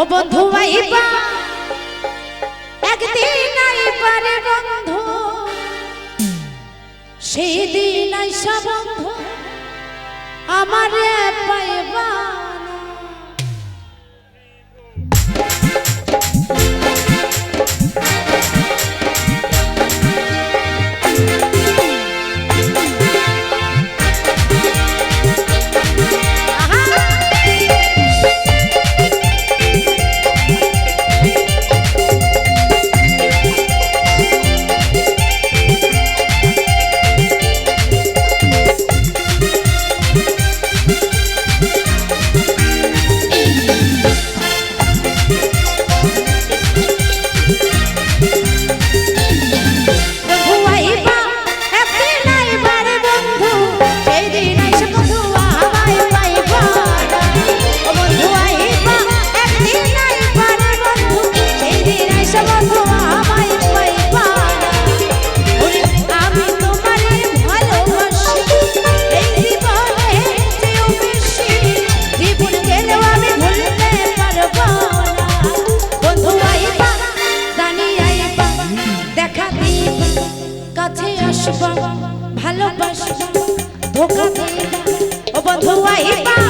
ও বন্ধু আইবা একদিন আইবা রে বন্ধু সেই দিন আইসা বন্ধু আমারে পাইবা। ভালোবাসবা ধোকা দিবা ও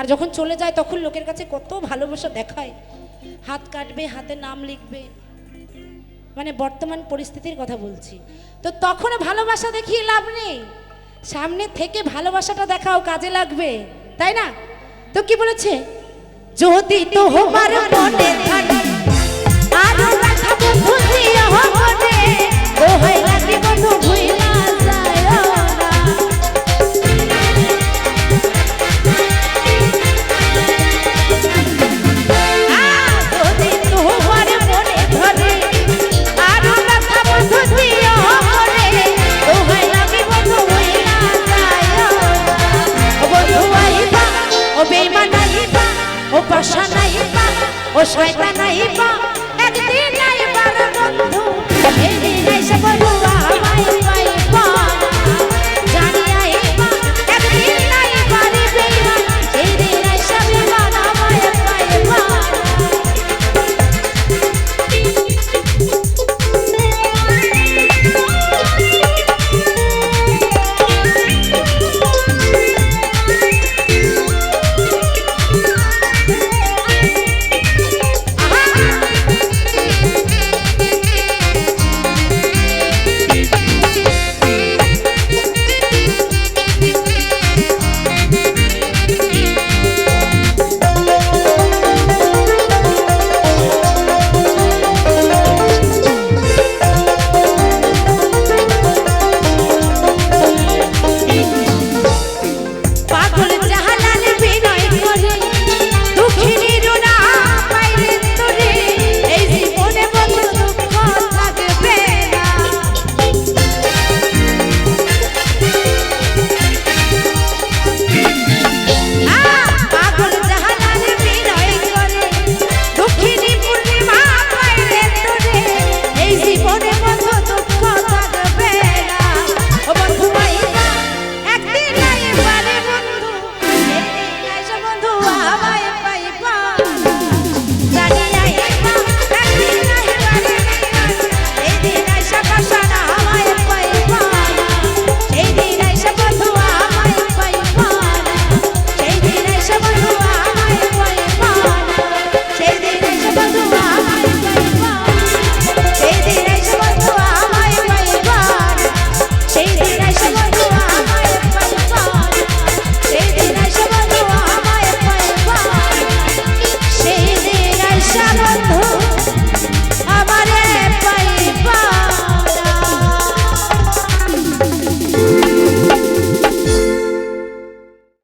আর যখন চলে যায় তখন লোকের কাছে কত ভালোবাসা দেখায়। হাত কাটবে হাতে নাম লিখবে। মানে বর্তমান পরিস্থিতির কথা বলছি। তো তখন ভালোবাসা দেখিয়ে লাভ নেই। সামনে থেকে ভালোবাসাটা দেখাও কাজে লাগবে। তাই না? তো কি বলেছে? যদি তো হবার মনে থাকে শয়তান একদিন আইবা রে বন্ধু। এই দিন আইসা বন্ধু